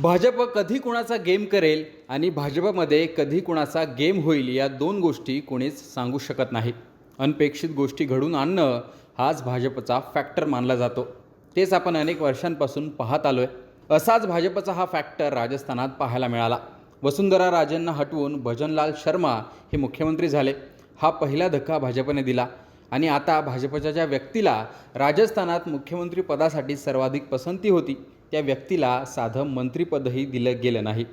भाजप कधी कुणाचा गेम करेल आणि भाजपमध्ये कधी कुणाचा गेम होईल या दोन गोष्टी कोणीच सांगू शकत नाही. अनपेक्षित गोष्टी घडून आणणं हाच भाजपचा फॅक्टर मानला जातो. तेच आपण अनेक वर्षांपासून पाहत आलो आहे असाच भाजपचा हा फॅक्टर राजस्थानात पाहायला मिळाला. वसुंधरा राजेंना हटवून भजनलाल शर्मा हे मुख्यमंत्री झाले. हा पहिला धक्का भाजपने दिला. आणि आता भाजपच्या ज्या व्यक्तीला राजस्थानात मुख्यमंत्री पदासाठी सर्वाधिक पसंती होती त्या व्यक्तीला साधं मंत्रीपदही दिलं गेलं नाही.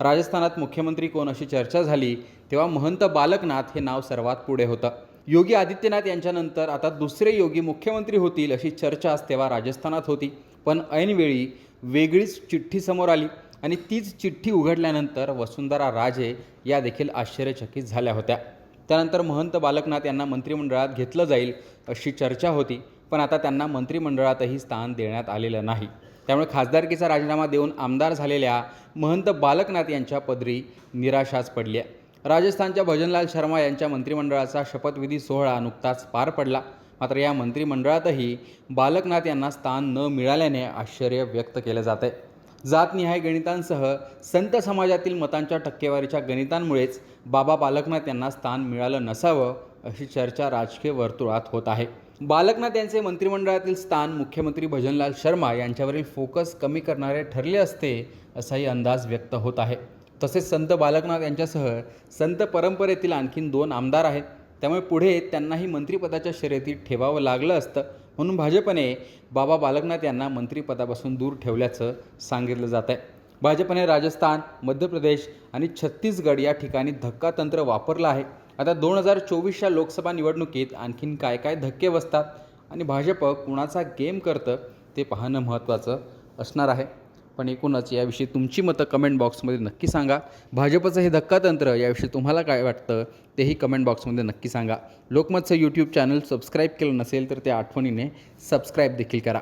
राजस्थानात मुख्यमंत्री कोण अशी चर्चा झाली तेव्हा महंत बालकनाथ हे नाव सर्वात पुढे होतं. योगी आदित्यनाथ यांच्यानंतर आता दुसरे योगी मुख्यमंत्री होतील अशी चर्चाच तेव्हा राजस्थानात होती. पण ऐनवेळी वेगळीच चिठ्ठी समोर आली आणि तीच चिठ्ठी उघडल्यानंतर वसुंधरा राजे या देखील आश्चर्यचकित झाल्या होत्या. त्यानंतर महंत बालकनाथ यांना मंत्रिमंडळात घेतलं जाईल अशी चर्चा होती पण आता त्यांना मंत्रिमंडळातही स्थान देण्यात आलेलं नाही. त्यामुळे खासदारकीचा राजीनामा देऊन आमदार झालेल्या महंत बालकनाथ यांच्या पदरी निराशाच पडली आहे. राजस्थानच्या भजनलाल शर्मा यांच्या मंत्रिमंडळाचा शपथविधी सोहळा नुकताच पार पडला. मात्र या मंत्रिमंडळातही बालकनाथ यांना स्थान न मिळाल्याने आश्चर्य व्यक्त केलं जात आहे जातनिहाय गणितांसह संत समाजातील मतांच्या टक्केवारीच्या गणितांमुळेच बाबा बालकनाथ यांना स्थान मिळालं नसावं अशी चर्चा राजकीय वर्तुळात होत आहे. बालकनाथ यांचे मंत्रिमंडळातील स्थान मुख्यमंत्री भजनलाल शर्मा यांच्यावरील फोकस कमी करणारे ठरले असते असाही अंदाज व्यक्त होत आहे. तसेच संत बालकनाथ यांच्यासह संत परंपरेतील आणखीन दोन आमदार आहेत. त्यामुळे पुढे त्यांनाही मंत्रिपदाच्या शर्यतीत ठेवावं लागलं असतं. म्हणून भाजपने बाबा बालकनाथ यांना मंत्रिपदापासून दूर ठेवल्याचं सांगितलं जात आहे भाजपने राजस्थान मध्य प्रदेश आणि छत्तीसगड या ठिकाणी धक्कातंत्र वापरलं आहे. आता दोन हजार चोवीसच्या लोकसभा निवडणुकीत आणखीन काय काय धक्के बसतात आणि भाजप कुणाचा गेम करतं ते पाहणं महत्त्वाचं असणार आहे. पण एकूणच याविषयी तुमची मतं कमेंट बॉक्समध्ये नक्की सांगा. भाजपचं हे धक्कातंत्र याविषयी तुम्हाला काय वाटतं तेही कमेंट बॉक्समध्ये नक्की सांगा. लोकमतचं यूट्यूब चॅनल सबस्क्राईब केलं नसेल तर ते आठवणीने सबस्क्राईब देखील करा.